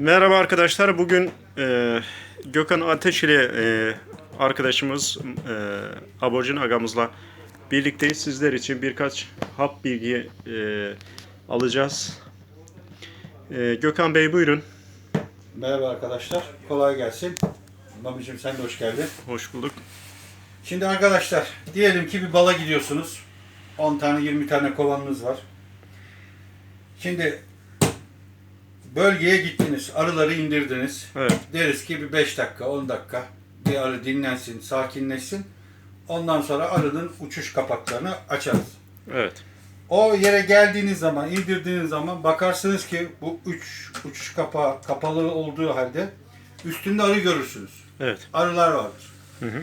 Merhaba arkadaşlar. Bugün e, Gökhan Ateş ile e, arkadaşımız e, Aborjin agamızla birlikteyiz. Sizler için birkaç hap bilgi e, alacağız. E, Gökhan Bey buyurun. Merhaba arkadaşlar, kolay gelsin. Mamicim sen de hoş geldin. Hoş bulduk. Şimdi arkadaşlar, diyelim ki bir bala gidiyorsunuz. 10 tane 20 tane kovanınız var. Şimdi bölgeye gittiniz, arıları indirdiniz. Evet. Deriz ki bir 5 dakika, 10 dakika bir arı dinlensin, sakinleşsin. Ondan sonra arının uçuş kapaklarını açarız. Evet. O yere geldiğiniz zaman, indirdiğiniz zaman bakarsınız ki bu üç uçuş kapağı kapalı olduğu halde üstünde arı görürsünüz. Evet. Arılar vardır. Hı hı.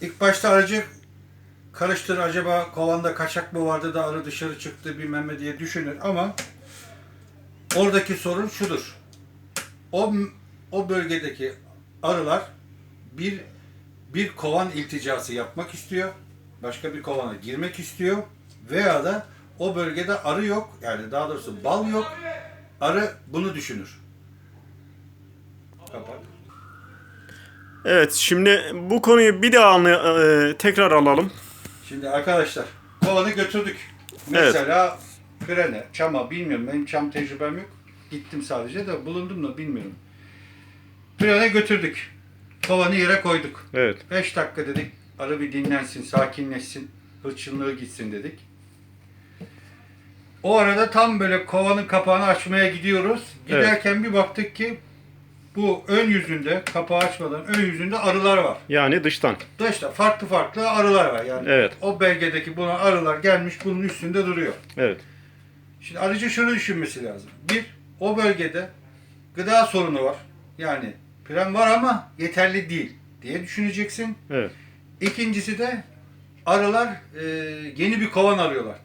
İlk başta arıcı karıştır acaba kovanda kaçak mı vardı da arı dışarı çıktı bilmem ne diye düşünür ama oradaki sorun şudur. O o bölgedeki arılar bir bir kovan ilticası yapmak istiyor. Başka bir kovana girmek istiyor veya da o bölgede arı yok. Yani daha doğrusu bal yok. Arı bunu düşünür. Kapat. Evet. Şimdi bu konuyu bir daha anlay- e, tekrar alalım. Şimdi arkadaşlar kovanı götürdük. Evet. Frene, çama bilmiyorum. Benim çam tecrübem yok. Gittim sadece de bulundum da bilmiyorum. Frene götürdük. Kovanı yere koyduk. Evet. 5 dakika dedik. Arı bir dinlensin, sakinleşsin. Hırçınlığı gitsin dedik. O arada tam böyle kovanın kapağını açmaya gidiyoruz. Giderken bir baktık ki bu ön yüzünde, kapağı açmadan ön yüzünde arılar var. Yani dıştan. Dışta farklı farklı arılar var yani. Evet. O bölgedeki buna arılar gelmiş bunun üstünde duruyor. Evet. Şimdi arıcı şunu düşünmesi lazım. Bir, o bölgede gıda sorunu var. Yani pren var ama yeterli değil diye düşüneceksin. Evet. İkincisi de arılar e, yeni bir kovan arıyorlar.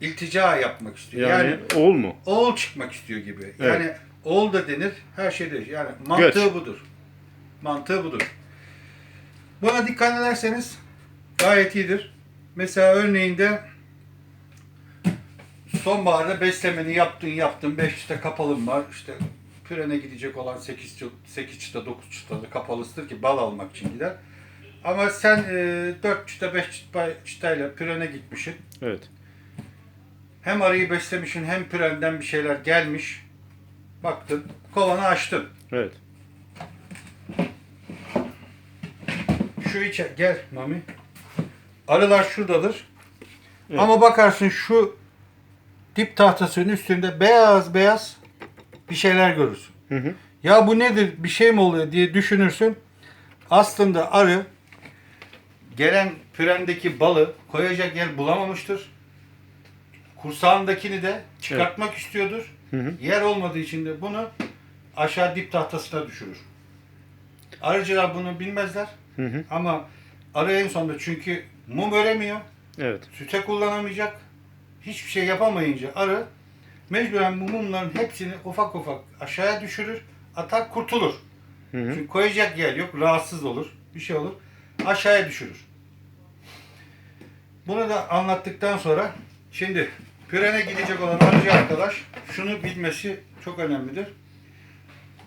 İltica yapmak istiyor. Yani, Yani, oğul mu? oğul çıkmak istiyor gibi. Evet. Yani oğul da denir, her şey denir. Yani mantığı Göç. budur. Mantığı budur. Buna dikkat ederseniz gayet iyidir. Mesela örneğinde sonbaharda beslemeni yaptın yaptın 5 çıta kapalım var. İşte pürene gidecek olan 8, 8 çıta 9 çıtalı kapalısıdır ki bal almak için gider. Ama sen e, 4 çıta 5 çıta, çıtayla pürene gitmişsin. Evet. Hem arıyı beslemişsin hem pürenden bir şeyler gelmiş. Baktın kovanı açtın. Evet. Şu içe gel Mami. Arılar şuradadır. Evet. Ama bakarsın şu dip tahtasının üstünde beyaz beyaz bir şeyler görürsün. Hı hı. Ya bu nedir bir şey mi oluyor diye düşünürsün. Aslında arı gelen pürendeki balı koyacak yer bulamamıştır. Kursağındakini de çıkartmak istiyordur. Hı hı. Yer olmadığı için de bunu aşağı dip tahtasına düşürür. Arıcılar bunu bilmezler. Hı hı. Ama arı en sonunda çünkü mum öremiyor, Evet. süte kullanamayacak, hiçbir şey yapamayınca arı mecburen bu mumların hepsini ufak ufak aşağıya düşürür, atar kurtulur. Hı hı. Çünkü koyacak yer yok, rahatsız olur, bir şey olur, aşağıya düşürür. Bunu da anlattıktan sonra şimdi pürene gidecek olan arıcı arkadaş şunu bilmesi çok önemlidir.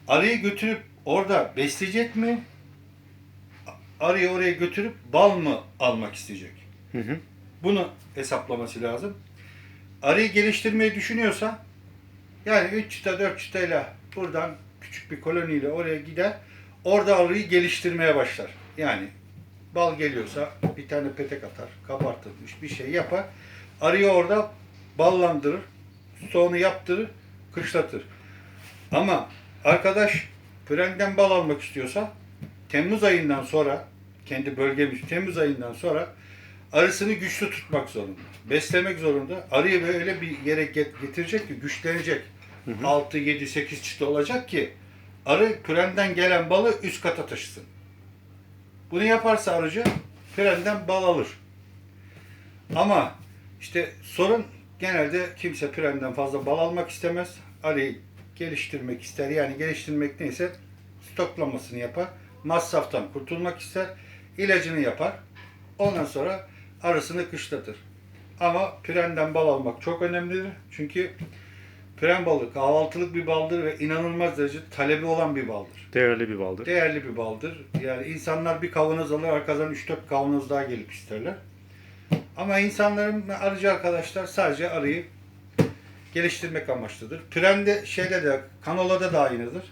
Arıyı götürüp orada besleyecek mi? Arıyı oraya götürüp bal mı almak isteyecek? Hı hı. Bunu hesaplaması lazım. Arıyı geliştirmeyi düşünüyorsa yani 3 çıta 4 çıtayla buradan küçük bir koloniyle oraya gider. Orada arıyı geliştirmeye başlar. Yani bal geliyorsa bir tane petek atar, kabartılmış bir şey yapar. Arıyı orada ballandırır, stoğunu yaptırır, kışlatır. Ama arkadaş prenden bal almak istiyorsa Temmuz ayından sonra kendi bölgemiz Temmuz ayından sonra arısını güçlü tutmak zorunda. Beslemek zorunda. Arıyı böyle bir yere get- getirecek ki güçlenecek. 6, 7, 8 çıta olacak ki arı pürenden gelen balı üst kata taşısın. Bunu yaparsa arıcı pürenden bal alır. Ama işte sorun genelde kimse pürenden fazla bal almak istemez. Arıyı geliştirmek ister. Yani geliştirmek neyse stoklamasını yapar. Masraftan kurtulmak ister. ilacını yapar. Ondan sonra arısını kışlatır. Ama pürenden bal almak çok önemlidir. Çünkü Pren balığı kahvaltılık bir baldır ve inanılmaz derece talebi olan bir baldır. Değerli bir baldır. Değerli bir baldır. Yani insanlar bir kavanoz alır arkadan 3-4 kavanoz daha gelip isterler. Ama insanların arıcı arkadaşlar sadece arıyı geliştirmek amaçlıdır. Prende şeyde de kanolada da aynıdır.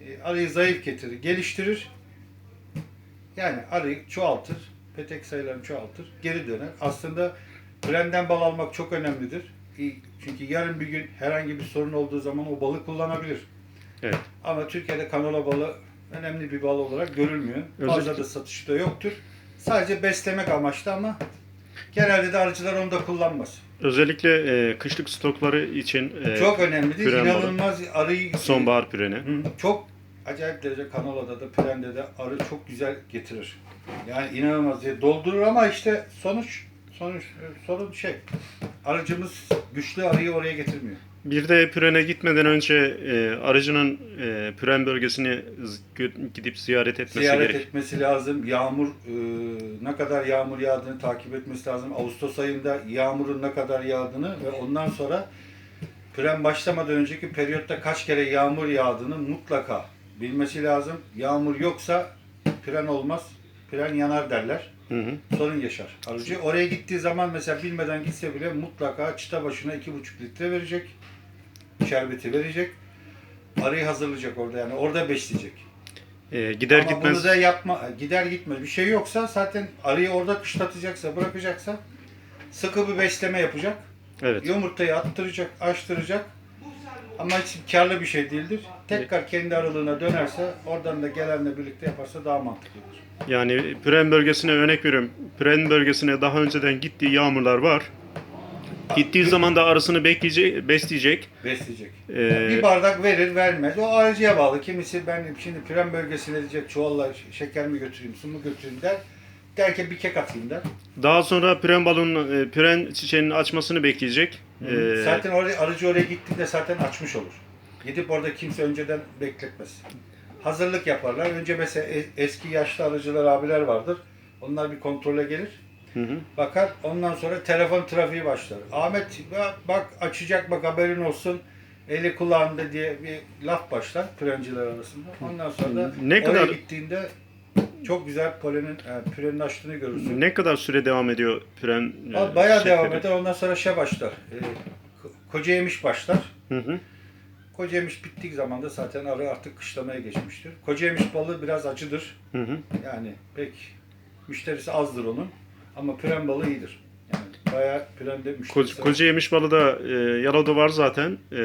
E, Arıyı zayıf getirir, geliştirir. Yani arıyı çoğaltır, petek sayılarını çoğaltır, geri döner. Aslında prenden bal almak çok önemlidir. Çünkü yarın bir gün herhangi bir sorun olduğu zaman o balı kullanabilir. Evet. Ama Türkiye'de kanola balı önemli bir bal olarak görülmüyor. Fazla da satışta yoktur. Sadece beslemek amaçlı ama genelde de arıcılar onu da kullanmaz. Özellikle e, kışlık stokları için e, Çok önemlidir. balı. İnanılmaz arıyı sonbahar püreni. Hı, çok acayip derece kanolada da prende de arı çok güzel getirir. Yani inanılmaz diye doldurur ama işte sonuç sonuç sorun şey arıcımız güçlü arıyı oraya getirmiyor. Bir de pürene gitmeden önce e, arıcının e, püren bölgesini gidip ziyaret etmesi Ziyaret gerek. etmesi lazım. Yağmur e, ne kadar yağmur yağdığını takip etmesi lazım. Ağustos ayında yağmurun ne kadar yağdığını ve ondan sonra püren başlamadan önceki periyotta kaç kere yağmur yağdığını mutlaka bilmesi lazım. Yağmur yoksa püren olmaz. Püren yanar derler. Hı hı. Sorun yaşar arıcı. Oraya gittiği zaman mesela bilmeden gitse bile mutlaka çıta başına 2,5 litre verecek. Şerbeti verecek. Arıyı hazırlayacak orada yani orada besleyecek. E, gider Ama gitmez bunu da yapma, gider gitmez. Bir şey yoksa zaten arıyı orada kışlatacaksa, bırakacaksa sıkı bir besleme yapacak. evet. Yumurtayı attıracak, açtıracak. Ama hiç karlı bir şey değildir. Tekrar kendi aralığına dönerse, oradan da gelenle birlikte yaparsa daha mantıklıdır. Yani püren bölgesine örnek veriyorum. Püren bölgesine daha önceden gittiği yağmurlar var. Gittiği zaman da arısını bekleyecek, besleyecek. Besleyecek. Ee, Bir bardak verir, vermez. O arıcıya bağlı. Kimisi ben şimdi püren bölgesine diyecek çuvalla şeker mi götüreyim, su mu götüreyim der. Der ki bir kek atayım der. Daha sonra püren balonun, e, püren çiçeğinin açmasını bekleyecek. Ee, Zaten oraya, arıcı oraya gittiğinde zaten açmış olur. Gidip orada kimse önceden bekletmez. Hazırlık yaparlar. Önce mesela eski yaşlı arıcılar abiler vardır. Onlar bir kontrole gelir. Hı hı. Bakar. Ondan sonra telefon trafiği başlar. Ahmet bak, açacak bak haberin olsun. Eli kulağında diye bir laf başlar pürenciler arasında. Ondan sonra da Ne oraya kadar- gittiğinde çok güzel polenin, yani pürenin açtığını görürsün. Ne kadar süre devam ediyor püren e, Abi Bayağı çiçekleri? devam eder. Ondan sonra şey başlar. E, ko- koca yemiş başlar. Hı hı. Koca yemiş bittiği zaman da zaten arı artık kışlamaya geçmiştir. Koca yemiş balığı biraz acıdır. Hı hı. Yani pek müşterisi azdır onun. Ama püren balığı iyidir. Yani bayağı pürende müşterisi Koca, koca yemiş balı da e, Yalova'da var zaten. E,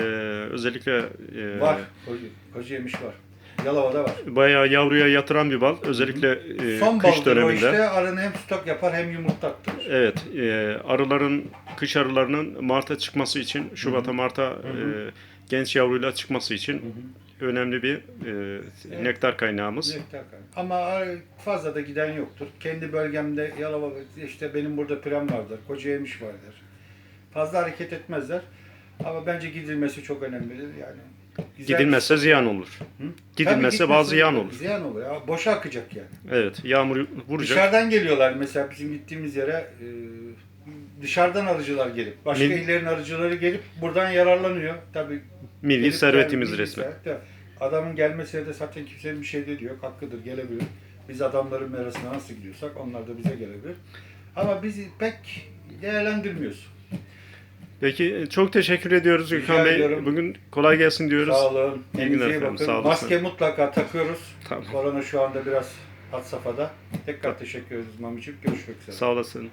özellikle e, var. Koca, koca yemiş var. Yalova'da var. bayağı yavruya yatıran bir bal. Özellikle e, Son kış döneminde. işte. Arını hem stok yapar hem yumurtlattırır. Evet, e, arıların, kış arılarının Mart'a çıkması için, Şubat'a, Mart'a e, genç yavruyla çıkması için önemli bir e, nektar kaynağımız. Nektar kaynağı. Ama arı fazla da giden yoktur. Kendi bölgemde Yalova işte benim burada püren vardır. Koca yemiş vardır. Fazla hareket etmezler. Ama bence gidilmesi çok önemlidir yani. Güzel Gidilmezse ziyan olur. Hı? Gidilmezse Tabii bazı ziyan olur. Ziyan olur ya. Boşa akacak yani. Evet, yağmur vuracak. Dışarıdan geliyorlar mesela bizim gittiğimiz yere e, dışarıdan arıcılar gelip başka Mil- illerin arıcıları gelip buradan yararlanıyor. Tabii Milli gelip servetimiz gel- milli resmen. servet de. Adamın gelmesine de zaten kimsenin bir şey dediği yok. Hakkıdır gelebilir. Biz adamların merasına nasıl gidiyorsak onlar da bize gelebilir. Ama bizi pek değerlendirmiyoruz. Peki çok teşekkür ediyoruz Gökhan Bey. ediyorum. Bugün kolay gelsin diyoruz. Sağ olun. Kendinize bakın. sağ olasın. Maske mutlaka takıyoruz. Tamam. Korona şu anda biraz had safhada. Tekrar teşekkür ederiz Mami'ciğim. Görüşmek üzere. Sağ olasın.